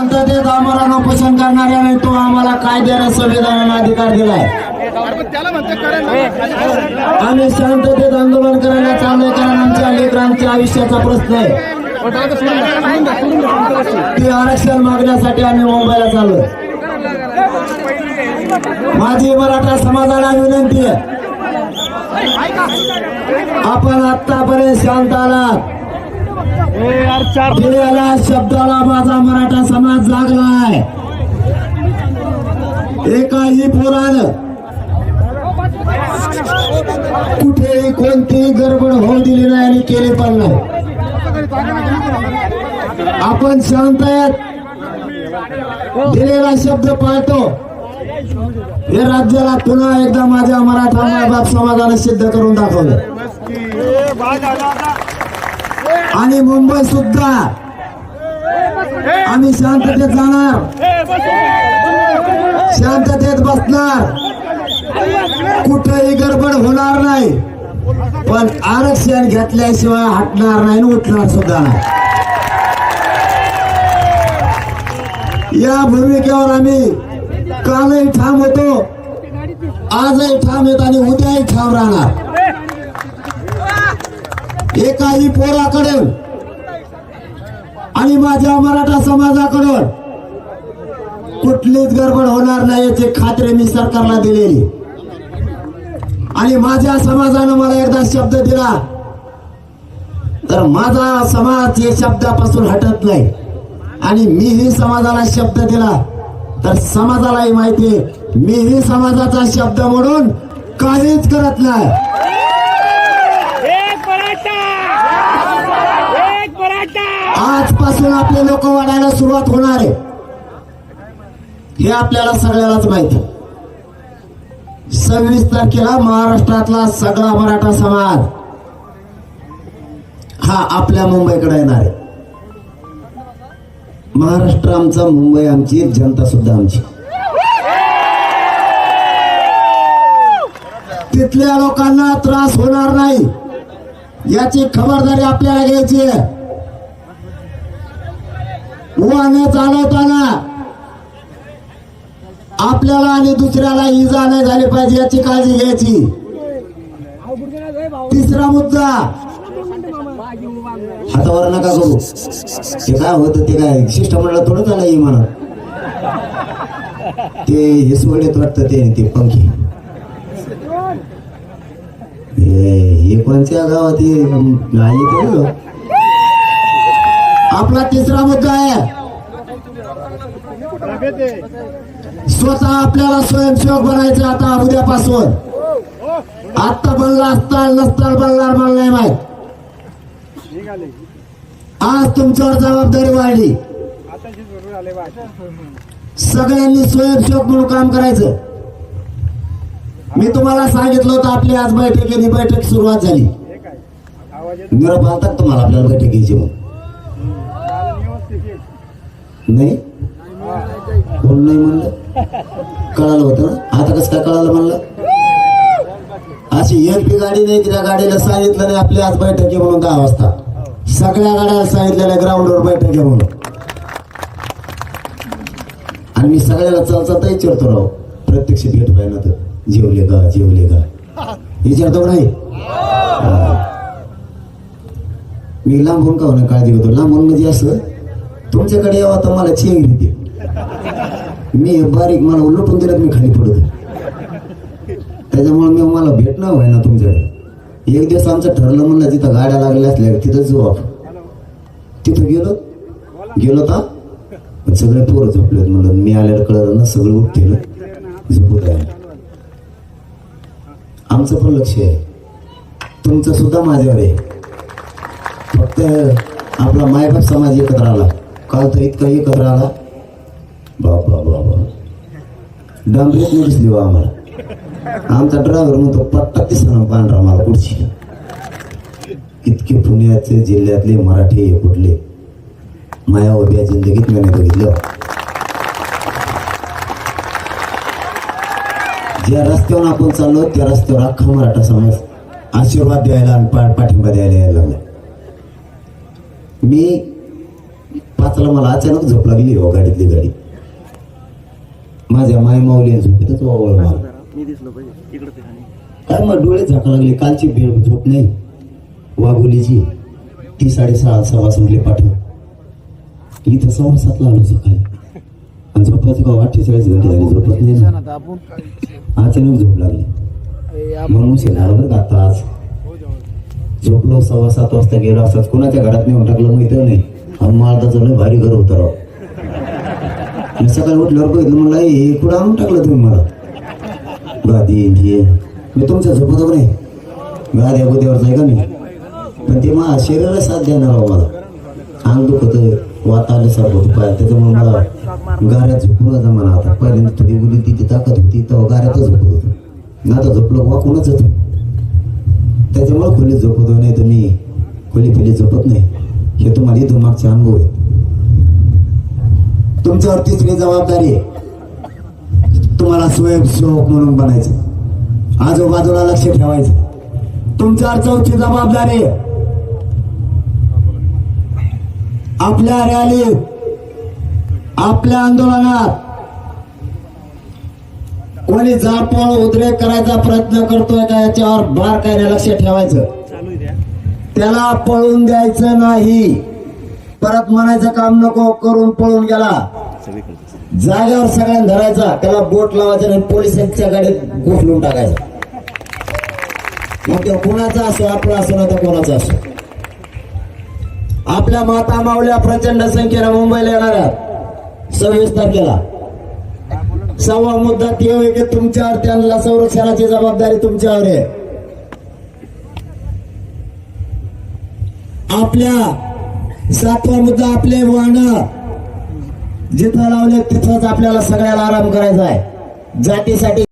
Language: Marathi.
शांततेत आम्हाला उपोषण करणाऱ्याने तो आम्हाला कायद्याने संविधानाने अधिकार दिलाय. आम्ही शांततेत आंदोलन करायला चाललोय कारण आमच्या लेकरांच्या आयुष्याचा प्रश्न आहे. ते आरक्षण मागण्यासाठी आम्ही मुंबईला चाललोय. माझी मराठा समाजाला विनंती आहे. आपण आतापर्यंत शांत आलात. दिलेल्या शब्दाला माझा मराठा समाज जागलाय एकाही पोरानं कुठेही कोणतीही गडबड होऊ दिली नाही आणि केली पण नाही. आपण शांत आहेत. दिलेला शब्द पाळतो. हे राज्याला पुन्हा एकदा माझ्या मराठा मायबाप समाजाने सिद्ध करून दाखवलं. आणि मुंबई सुद्धा. आम्ही शांततेत जाणार. शांततेत बसणार. कुठेही गडबड होणार नाही. पण आरक्षण घेतल्याशिवाय हटणार नाही उठणार सुद्धा नाही. या भूमिकेवर आम्ही कालही ठाम होतो. आजही ठाम येत आणि उद्याही ठाम राहणार. एकाही पोराकडून आणि माझ्या मराठा समाजाकडून कुठलीच गडबड होणार नाही याची खात्री मी सरकारला दिलेली. आणि माझ्या समाजानं मला एकदा शब्द दिला तर माझा समाज हे शब्दापासून हटत नाही. आणि मीही समाजाला शब्द दिला तर समाजालाही माहिती आहे मीही समाजाचा शब्द म्हणून काहीच करत नाही एक मराठा एक मराठा आजपासून आपले लोक वाढायला सुरुवात होणार आहे. हे आपल्याला सगळ्यालाच माहिती सव्वीस तारखेला महाराष्ट्रातला सगळा मराठा समाज हा आपल्या मुंबईकडे येणार आहे. महाराष्ट्र आमचा मुंबई आमची जनता सुद्धा आमची. तिथल्या लोकांना त्रास होणार नाही. याची खबरदारी आपल्याला घ्यायची आहे. वाहने चालवताना आपल्याला आणि दुसऱ्याला इजा नाही झाली पाहिजे याची काळजी घ्यायची. तिसरा मुद्दा. हातावर नका करू. ते काय होत ते काय शिष्टमंडळ थोडं झालं ही म्हणा. ते हिसवडीत वाटत ते ते पंखी. हे हे कोणत्या गावात हे ते ना? आपला तिसरा मुद्दा आहे. स्वतः आपल्याला स्वयंसेवक बनायचं आता उद्यापासून. आता बनला असताल नसताल बनणार मला नाही माहीत. आज तुमच्यावर जबाबदारी वाढली. सगळ्यांनी स्वयंसेवक म्हणून काम करायचं. मी तुम्हाला सांगितलं होतं आपली आज बैठकीने बैठक सुरुवात झाली. निरोप आलतात तुम्हाला आपल्याला बैठकीची मग? नाही? कोण नाही म्हणलं? कळालं होतं ना? आता कसं काय कळालं म्हणलं? अशी एक बी गाडी नाही तिच्या त्या गाडीला सांगितलं नाही आपली आज बैठक आहे म्हणून दहा वाजता. सगळ्या गाड्याला सांगितलेल्या ग्राउंडवर बैठक आहे म्हणून. आणि मी सगळ्याला चाल विचारतो राव. प्रत्यक्ष भेट पाहिजे तर. जेवले का जेवले का? विचारतो नाही? मी लांबून का होणार काळजी घेतो? लांबून म्हणजे असं? तुमच्याकडे यावं तर मला चेंगरी दे मी बारीक मला उलटून दिलं मी खाली पडत त्याच्यामुळे मी मला भेटणं व्हाय ना तुमच्याकडे. एक दिवस आमचं ठरलं म्हणलं तिथं गाड्या लागल्या असल्या तिथं जाऊ आपण. तिथं गेलो. गेलो तर पण सगळे पोरं झोपलेत म्हणलं. मी आल्यावर कळलं ना सगळं उठतील. झोपत आहे आमचं पण लक्ष आहे. तुमचं सुद्धा माझ्यावर आहे. फक्त आपला मायबाप समाज एकत्र आला. काल तर इतका एकत्र आला बाबा बाबा डांबरीत नाही दिसली बा आम्हाला. आमचा ड्रायव्हर म्हणतो पट्टा दिसणार पांढरा मला पुढची इतके पुण्याचे जिल्ह्यातले मराठी हे कुठले? माया उभ्या जिंदगीत मी नाही बघितलं. ज्या रस्त्यावर आपण चाललो त्या रस्त्यावर अख्खा मराठा समाज आशीर्वाद द्यायला आणि पाठिंबा द्यायला यायला लागला. मी पाचला मला अचानक झोप लागली हो गाडीतली गाडी. माझ्या माय माऊली झोपेतच वावळ मला काय मग डोळे झाका लागले कालची बेळ झोप नाही. वाघोलीची ती साडेसहा सव्वा संपली पाठव इथं सव्वा सातला आलो सकाळी. आणि झोपायचं का अठ्ठेचाळीस घंटे झाले झोपत नाही. अचानक झोप लागली. म्हणून शेणार बरं का आता आज? झोपलो सव्वा सात वाजता गेलो असतात कोणाच्या घरात नेऊन टाकलं माहिती नाही. अहो मला तर लय भारी घर होतं राव. मी सकाळी उठल्यावर बघितलं म्हणलं हे कुठं आणून टाकलं तुम्ही मला? गादी हे मी तुमच्या झोपत नाही गाद्या गोद्यावरच आहे का मी? पण ते माझ्या शरीराला साथ देणार राव मला. अंग दुखत वाता आल्यासारखं होतं पाय. त्याच्यामुळे मला गाऱ्यात झोपून जाता मला आता. पहिल्यांदा थोडी मुली तिथे ताकद होती तेव्हा गाऱ्यातच झोपत ना आता झोपलं वाकूनच होतो त्याच्यामुळे खोलीत झोपतो नाही तर मी खोली फिली झोपत नाही. हे तुम्हाला इथून मागचे अनुभव आहे तुमच्यावर तिसरी जबाबदारी तुम्हाला स्वयंसेवक म्हणून बनायचं आजूबाजूला लक्ष ठेवायचं तुमच्यावर चौथी जबाबदारी आपल्या रॅलीत आपल्या आंदोलनात कोणी जाळपोळ उद्रेक करायचा प्रयत्न करतोय का याच्यावर बारकाईने लक्ष ठेवायचं? त्याला पळून द्यायचं नाही. परत म्हणायचं काम नको करून पळून गेला. जागेवर सगळ्यांना धरायचा त्याला बोट लावायचं आणि पोलिसांच्या गाडीत गोठलून टाकायचं. मग तो कोणाचा असो आपला असो ना तर कोणाचा असो. आपल्या माता मावल्या प्रचंड संख्येनं मुंबईला येणार सव्वीस तारखेला. सव्वा मुद्दा ते की तुमच्यावर त्यांना संरक्षणाची जबाबदारी तुमच्यावर आहे. आपल्या सातवा मुद्दा आपले वाण जिथं लावले तिथंच आपल्याला सगळ्याला आराम करायचा आहे. जातीसाठी